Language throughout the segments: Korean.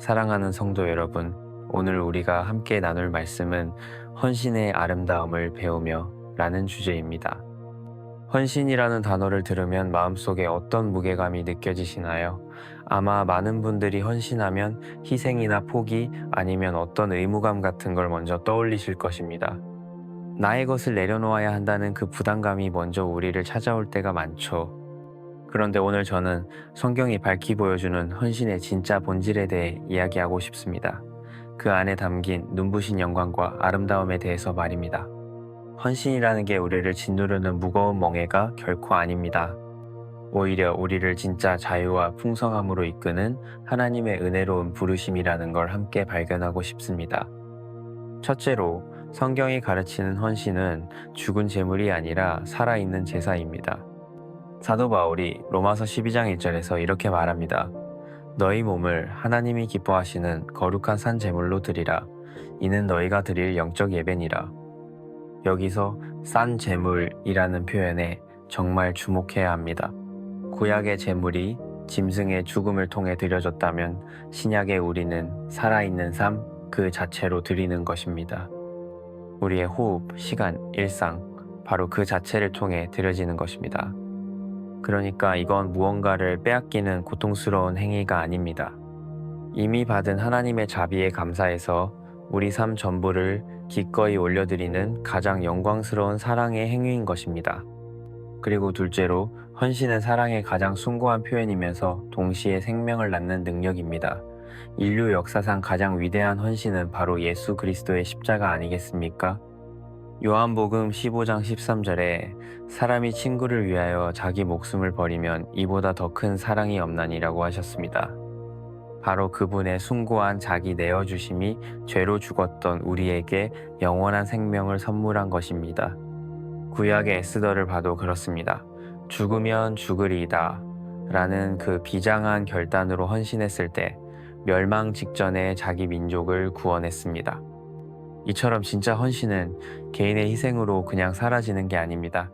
사랑하는 성도 여러분, 오늘 우리가 함께 나눌 말씀은 헌신의 아름다움을 배우며 라는 주제입니다. 헌신이라는 단어를 들으면 마음속에 어떤 무게감이 느껴지시나요? 아마 많은 분들이 헌신하면 희생이나 포기 아니면 어떤 의무감 같은 걸 먼저 떠올리실 것입니다. 나의 것을 내려놓아야 한다는 그 부담감이 먼저 우리를 찾아올 때가 많죠. 그런데 오늘 저는 성경이 밝히 보여주는 헌신의 진짜 본질에 대해 이야기하고 싶습니다. 그 안에 담긴 눈부신 영광과 아름다움에 대해서 말입니다. 헌신이라는 게 우리를 짓누르는 무거운 멍해가 결코 아닙니다. 오히려 우리를 진짜 자유와 풍성함으로 이끄는 하나님의 은혜로운 부르심이라는 걸 함께 발견하고 싶습니다. 첫째로 성경이 가르치는 헌신은 죽은 재물이 아니라 살아있는 제사입니다. 사도 바울이 로마서 12장 1절에서 이렇게 말합니다. 너희 몸을 하나님이 기뻐하시는 거룩한 산 제물로 드리라. 이는 너희가 드릴 영적 예배니라. 여기서 싼 제물이라는 표현에 정말 주목해야 합니다. 구약의 제물이 짐승의 죽음을 통해 드려졌다면 신약의 우리는 살아있는 삶 그 자체로 드리는 것입니다. 우리의 호흡, 시간, 일상, 바로 그 자체를 통해 드려지는 것입니다. 그러니까 이건 무언가를 빼앗기는 고통스러운 행위가 아닙니다. 이미 받은 하나님의 자비에 감사해서 우리 삶 전부를 기꺼이 올려드리는 가장 영광스러운 사랑의 행위인 것입니다. 그리고 둘째로 헌신은 사랑의 가장 숭고한 표현이면서 동시에 생명을 낳는 능력입니다. 인류 역사상 가장 위대한 헌신은 바로 예수 그리스도의 십자가 아니겠습니까? 요한복음 15장 13절에 사람이 친구를 위하여 자기 목숨을 버리면 이보다 더 큰 사랑이 없나니라고 하셨습니다. 바로 그분의 숭고한 자기 내어주심이 죄로 죽었던 우리에게 영원한 생명을 선물한 것입니다. 구약의 에스더를 봐도 그렇습니다. 죽으면 죽으리이다 라는 그 비장한 결단으로 헌신했을 때 멸망 직전에 자기 민족을 구원했습니다. 이처럼 진짜 헌신은 개인의 희생으로 그냥 사라지는 게 아닙니다.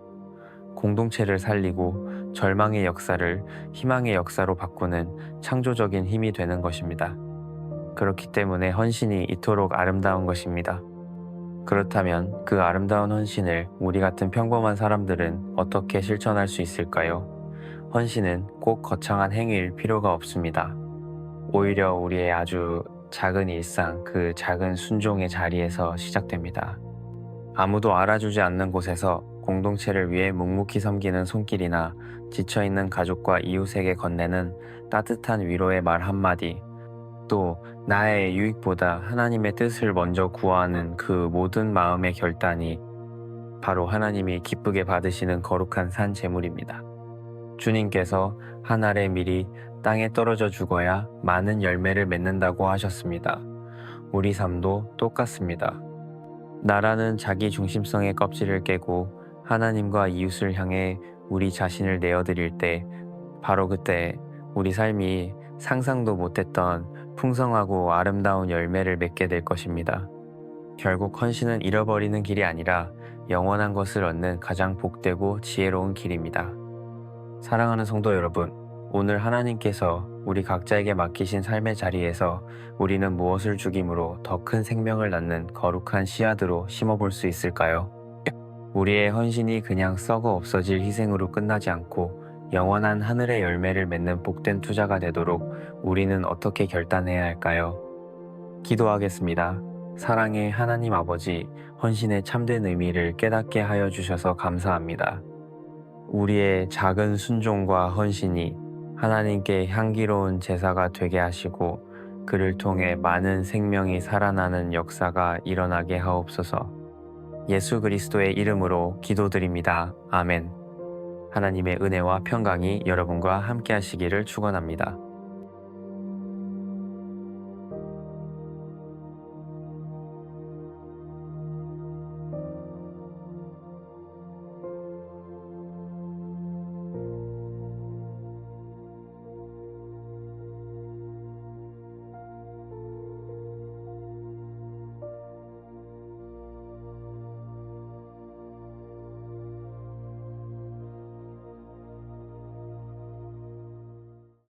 공동체를 살리고 절망의 역사를 희망의 역사로 바꾸는 창조적인 힘이 되는 것입니다. 그렇기 때문에 헌신이 이토록 아름다운 것입니다. 그렇다면 그 아름다운 헌신을 우리 같은 평범한 사람들은 어떻게 실천할 수 있을까요? 헌신은 꼭 거창한 행위일 필요가 없습니다. 오히려 우리의 아주 작은 일상, 그 작은 순종의 자리에서 시작됩니다. 아무도 알아주지 않는 곳에서 공동체를 위해 묵묵히 섬기는 손길이나 지쳐있는 가족과 이웃에게 건네는 따뜻한 위로의 말 한마디, 또 나의 유익보다 하나님의 뜻을 먼저 구하는 그 모든 마음의 결단이 바로 하나님이 기쁘게 받으시는 거룩한 산 제물입니다. 주님께서 한 알의 밀이 땅에 떨어져 죽어야 많은 열매를 맺는다고 하셨습니다. 우리 삶도 똑같습니다. 나라는 자기 중심성의 껍질을 깨고 하나님과 이웃을 향해 우리 자신을 내어드릴 때 바로 그때 우리 삶이 상상도 못했던 풍성하고 아름다운 열매를 맺게 될 것입니다. 결국 헌신은 잃어버리는 길이 아니라 영원한 것을 얻는 가장 복되고 지혜로운 길입니다. 사랑하는 성도 여러분, 오늘 하나님께서 우리 각자에게 맡기신 삶의 자리에서 우리는 무엇을 죽임으로 더 큰 생명을 낳는 거룩한 씨앗으로 심어볼 수 있을까요? 우리의 헌신이 그냥 썩어 없어질 희생으로 끝나지 않고 영원한 하늘의 열매를 맺는 복된 투자가 되도록 우리는 어떻게 결단해야 할까요? 기도하겠습니다. 사랑의 하나님 아버지, 헌신의 참된 의미를 깨닫게 하여 주셔서 감사합니다. 우리의 작은 순종과 헌신이 하나님께 향기로운 제사가 되게 하시고 그를 통해 많은 생명이 살아나는 역사가 일어나게 하옵소서. 예수 그리스도의 이름으로 기도드립니다. 아멘. 하나님의 은혜와 평강이 여러분과 함께 하시기를 축원합니다.